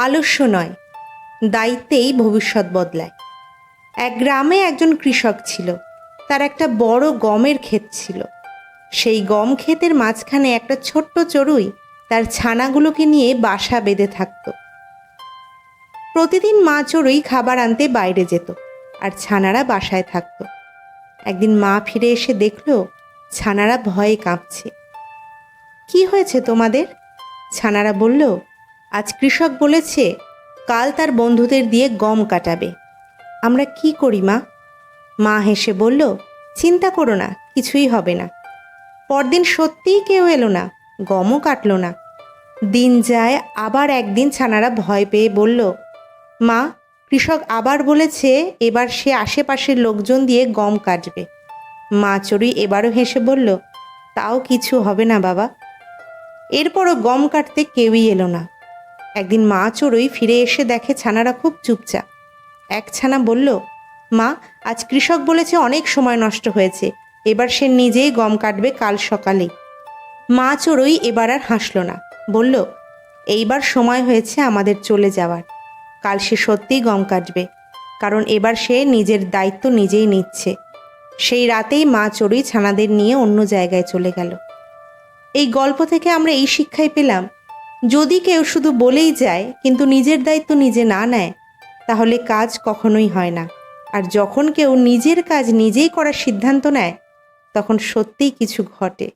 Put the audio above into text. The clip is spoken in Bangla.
আলস্য নয়, দায়িত্বেই ভবিষ্যৎ বদলায়। এক গ্রামে একজন কৃষক ছিল, তার একটা বড় গমের ক্ষেত ছিল। সেই গম ক্ষেতের মাঝখানে একটা ছোট্ট চড়ুই তার ছানাগুলোকে নিয়ে বাসা বেঁধে থাকতো। প্রতিদিন মা চড়ুই খাবার আনতে বাইরে যেত আর ছানারা বাসায় থাকতো। একদিন মা ফিরে এসে দেখল, ছানারা ভয়ে কাঁপছে। কি হয়েছে তোমাদের? ছানারা বলল আজ কৃষক বলেছে, কাল তার বন্ধুদের দিয়ে গম কাটাবে। আমরা কি করি, মা? মা হেসে বলল, চিন্তা করো না, কিছুই হবে না। পরদিন সত্যিই কেউ এলো না, গমও কাটলো না। দিন যায়, আবার একদিন ছানারা ভয় পেয়ে বলল, মা, কৃষক আবার বলেছে, এবার সে আশেপাশের লোকজন দিয়ে গম কাটবে। মা চড়ুই এবারও হেসে বলল, তাও কিছু হবে না বাবা। এরপরও গম কাটতে কেউই এলো না। একদিন মা চড়ুই ফিরে এসে দেখে ছানারা খুব চুপচাপ। এক ছানা বলল, মা, আজ কৃষক বলেছে অনেক সময় নষ্ট হয়েছে, এবার সে নিজেই গম কাটবে কাল সকালে। মা চড়ুই এবার আর হাসলো না, বলল, এইবার সময় হয়েছে আমাদের চলে যাওয়ার, কাল সে সত্যিই গম কাটবে, কারণ এবার সে নিজের দায়িত্ব নিজেই নিচ্ছে। সেই রাতেই মা চড়ুই ছানাদের নিয়ে অন্য জায়গায় চলে গেল। এই গল্প থেকে আমরা এই শিক্ষাই পেলাম যদি কেউ শুধু বলেই যায়, কিন্তু নিজের দায়িত্ব নিজে না নেয়, তাহলে কাজ কখনোই হয় না। আর যখন কেউ নিজের কাজ নিজেই করার সিদ্ধান্ত নেয়, তখন সত্যিই কিছু ঘটে।